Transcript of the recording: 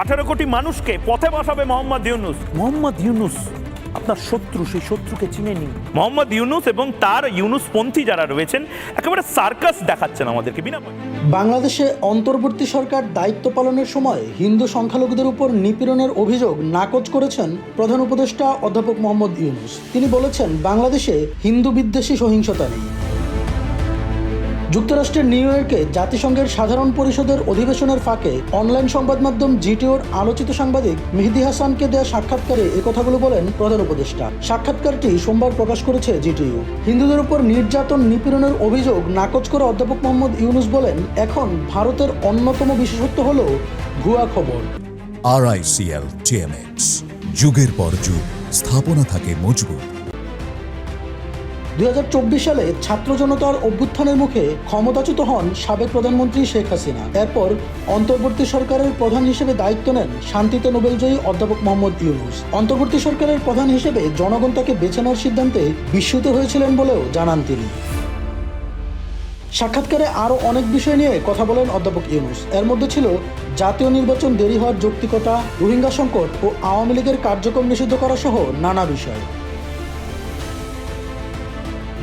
আঠারো কোটি মানুষকে পথে বসাবে মোহাম্মদ ইউনুস। মোহাম্মদ ইউনুস আপনার শত্রু সেই শত্রুকে চিনে নিন। মোহাম্মদ ইউনুস এবং তার ইউনুস পন্থী যারা রয়েছেন একেবারে সার্কাস দেখাচ্ছেন আমাদেরকে বিনা বাংলাদেশে অন্তর্বর্তী সরকার দায়িত্ব পালনের সময় হিন্দু সংখ্যালঘুদের উপর নিপীড়নের অভিযোগ নাকচ করেছেন প্রধান উপদেষ্টা অধ্যাপক মোহাম্মদ ইউনুস। তিনি বলেছেন বাংলাদেশে হিন্দু বিদ্বেষী সহিংসতা নেই। যুক্তরাষ্ট্রের নিউ ইয়র্কে জাতিসংঘের সাধারণ পরিষদের অধিবেশনের ফাঁকে অনলাইন সংবাদ মাধ্যম জিটিওর আলোচিত সাংবাদিক মেহেদি হাসানকে দেওয়া সাক্ষাৎকারে এ কথাগুলো বলেন প্রধান উপদেষ্টা। সাক্ষাৎকারটি সোমবার প্রকাশ করেছে জিটিইউ। হিন্দুদের উপর নির্যাতন নিপীড়নের অভিযোগ নাকচ করে অধ্যাপক মোহাম্মদ ইউনুস বলেন, এখন ভারতের অন্যতম বিশেষত্ব হল ভুয়া খবর। আরআইসিএল টিএমএক্স যুগের পর যুগ, স্থাপনা থাকে মজবুত। দুই হাজার চব্বিশ সালে ছাত্র জনতার অভ্যুত্থানের মুখে ক্ষমতাচ্যুত হন সাবেক প্রধানমন্ত্রী শেখ হাসিনা। এরপর অন্তর্বর্তী সরকারের প্রধান হিসেবে দায়িত্ব নেন শান্তিতে নোবেলজয়ী অধ্যাপক মোহাম্মদ ইউনুস। অন্তর্বর্তী সরকারের প্রধান হিসেবে জনগণ তাকে বেছে নেওয়ার সিদ্ধান্তে বিস্মিত হয়েছিলেন বলেও জানান তিনি। সাক্ষাৎকারে আরও অনেক বিষয় নিয়ে কথা বলেন অধ্যাপক ইউনুস। এর মধ্যে ছিল জাতীয় নির্বাচন দেরি হওয়ার যৌক্তিকতা, রোহিঙ্গা সংকট ও আওয়ামী লীগের কার্যক্রম নিষিদ্ধ করা সহ নানা বিষয়।